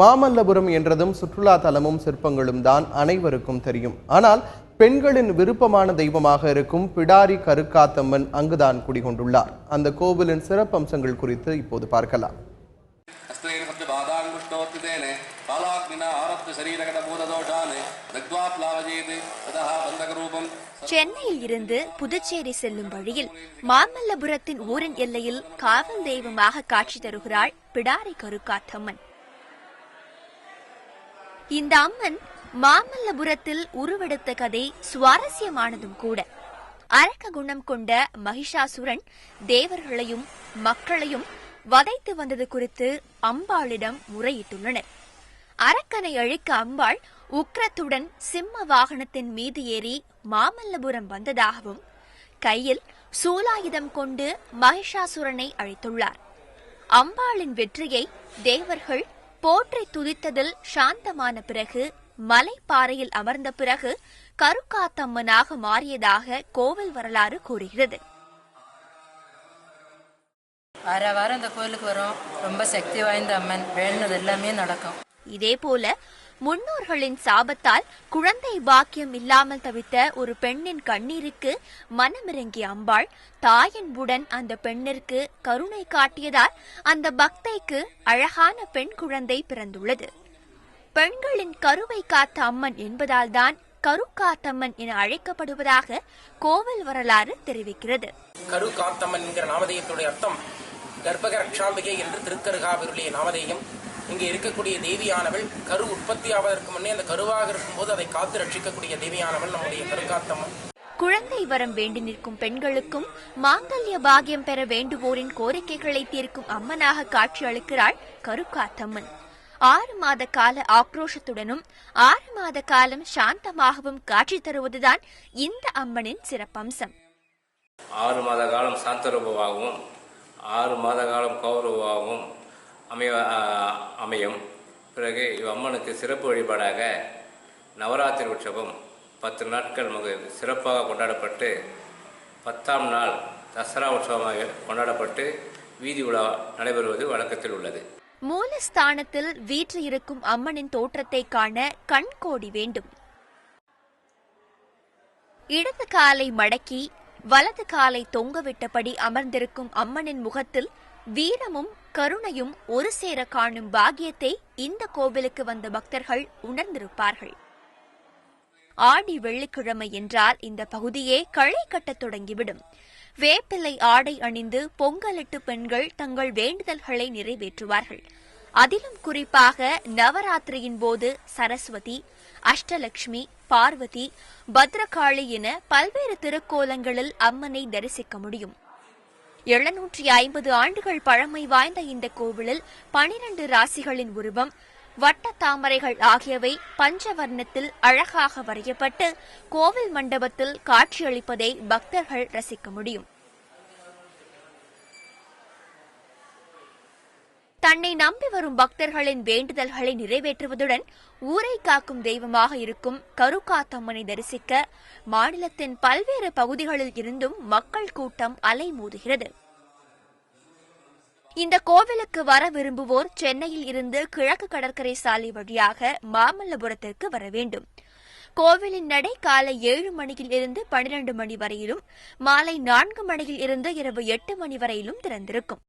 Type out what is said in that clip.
மாமல்லபுரம் என்றதும் சுற்றுலா தலமும் சிற்பங்களும் தான் அனைவருக்கும் தெரியும். ஆனால் பெண்களின் விருப்பமான தெய்வமாக இருக்கும் பிடாரி கருக்காத்தம்மன் அங்குதான் குடிகொண்டுள்ளார். அந்த கோவிலின் சிறப்பம்சங்கள் குறித்து இப்போது பார்க்கலாம். சென்னையில் இருந்து புதுச்சேரி செல்லும் வழியில் மாமல்லபுரத்தின் ஊரின் எல்லையில் காவல் தெய்வமாக காட்சி தருகிறாள் பிடாரி கருக்காத்தம்மன். இந்த அம்மன் மாமல்லபுரத்தில் உருவெடுத்த கதை சுவாரஸ்யமானதும் கூட. அரக்க குணம் கொண்ட மகிஷாசுரன் தேவர்களையும் மக்களையும் வதைத்து வந்தது குறித்து அம்பாளிடம் முறையிட்டுள்ளனர். அரக்கனை அழிக்க அம்பாள் உக்ரத்துடன் சிம்ம வாகனத்தின் மீது ஏறி மாமல்லபுரம் வந்ததாகவும் கையில் சூலாயுதம் கொண்டு மகிஷாசுரனை அழித்துள்ளார். அம்பாளின் வெற்றியை தேவர்கள் போற்றி துதித்ததில் சாந்தமான பிறகு மலைப்பாறையில் அமர்ந்த பிறகு கருக்காத்தம்மனாக மாறியதாக கோவில் வரலாறு கூறுகிறது. வார வாரம் இந்த கோயிலுக்கு வரோம். ரொம்ப சக்தி வாய்ந்த அம்மன். வேணுனது எல்லாமே நடக்கும். இதேபோல முன்னோர்களின் சாபத்தால் குழந்தை பாக்கியம் இல்லாமல் தவித்த ஒரு பெண்ணின் கண்ணீருக்கு மனமிறங்கிய அம்பாள் தாயின்புடன் அந்த பெண்ணிற்கு கருணை காட்டியதால் அந்த பக்தைக்கு அழகான பெண் குழந்தை பிறந்துள்ளது. பெண்களின் கருவை காத்த அம்மன் என்பதால்தான் கருக்காத்தம்மன் என அழைக்கப்படுவதாக கோவில் வரலாறு தெரிவிக்கிறது. கருக்காத்தம்மன் என்கிற நாமதேயத்துடைய அர்த்தம் கர்ப்பக ரக்ஷாம்பிகை என்று திருக்கருகாவிருளிய நாமதேயம் இங்கே இருக்கக்கூடிய தேவியானவள் கரு உற்பத்தி ஆவதற்கு முன்னே அந்த கருவாக இருக்கும்போது அதை காத்து ரட்சிக்கக்கூடிய தேவியானவள் நம்முடைய கருக்காத்தம்மன் குழந்தை வரம் வேண்டி நிற்கும் பெண்களுக்கும் மாங்கல்ய பாகியம் பெற வேண்டுவோரின் கோரிக்கைகளை தீர்க்கும் அம்மனாக காட்சி அளிக்கிறாள் கருக்காத்தம்மன். ஆறு மாத கால ஆக்ரோஷத்துடனும் ஆறு மாத காலம் சாந்தமாகவும் காட்சி தருவதுதான் இந்த அம்மனின் சிறப்பம்சம். ஆறு மாத காலம் சாந்தரூபமாகவும் ஆறு மாத காலம் கௌரவமாகவும் அமைய அமையும். பிறகு இவ்வம்மனுக்கு சிறப்பு வழிபாடாக நவராத்திரி உற்சவம் பத்து நாட்கள் மிக சிறப்பாக கொண்டாடப்பட்டு பத்தாம் நாள் தசரா உற்சவமாக கொண்டாடப்பட்டு வீதி உலா நடைபெறுவது வழக்கத்தில் உள்ளது. மூலஸ்தானத்தில் வீற்று இருக்கும் அம்மனின் தோற்றத்தை காண கண் கோடி வேண்டும். இடது காலை மடக்கி வலது காலை தொங்கவிட்டபடி அமர்ந்திருக்கும் அம்மனின் முகத்தில் வீரமும் கருணையும் ஒரு சேர காணும் பாக்கியத்தை இந்த கோவிலுக்கு வந்த பக்தர்கள் உணர்ந்திருப்பார்கள். ஆடி வெள்ளிக்கிழமை என்றால் இந்த பகுதியே களை கட்டத் தொடங்கிவிடும். வேப்பிலை ஆடை அணிந்து பொங்கலிட்டு பெண்கள் தங்கள் வேண்டுதல்களை நிறைவேற்றுவார்கள். அதிலும் குறிப்பாக நவராத்திரியின் போது சரஸ்வதி அஷ்டலட்சுமி பார்வதி பத்ரகாளி என பல்வேறு திருக்கோலங்களில் அம்மனை தரிசிக்க முடியும். எழுநூற்றி ஐம்பது ஆண்டுகள் பழமை வாய்ந்த இந்த கோவிலில் பனிரண்டு ராசிகளின் உருவம் வட்ட தாமரைகள் ஆகியவை பஞ்சவர்ணத்தில் அழகாக வரையப்பட்டு கோவில் மண்டபத்தில் காட்சியளிப்பதை பக்தர்கள் ரசிக்க முடியும். தன்னை நம்பி வரும் பக்தர்களின் வேண்டுதல்களை நிறைவேற்றுவதுடன் ஊரை காக்கும் தெய்வமாக இருக்கும் கருக்காத்தம்மனை தரிசிக்க மாநிலத்தின் பல்வேறு பகுதிகளில் இருந்தும் மக்கள் கூட்டம் அலைமோதுகிறது. இந்த கோவிலுக்கு வர விரும்புவோர் சென்னையில் இருந்து கிழக்கு கடற்கரை சாலை வழியாக மாமல்லபுரத்திற்கு வர வேண்டும். கோவிலின் நடை காலை ஏழு மணியில் இருந்து பனிரெண்டு மணி வரையிலும் மாலை நான்கு மணியில் இருந்து இரவு எட்டு மணி வரையிலும் திறந்திருக்கும்.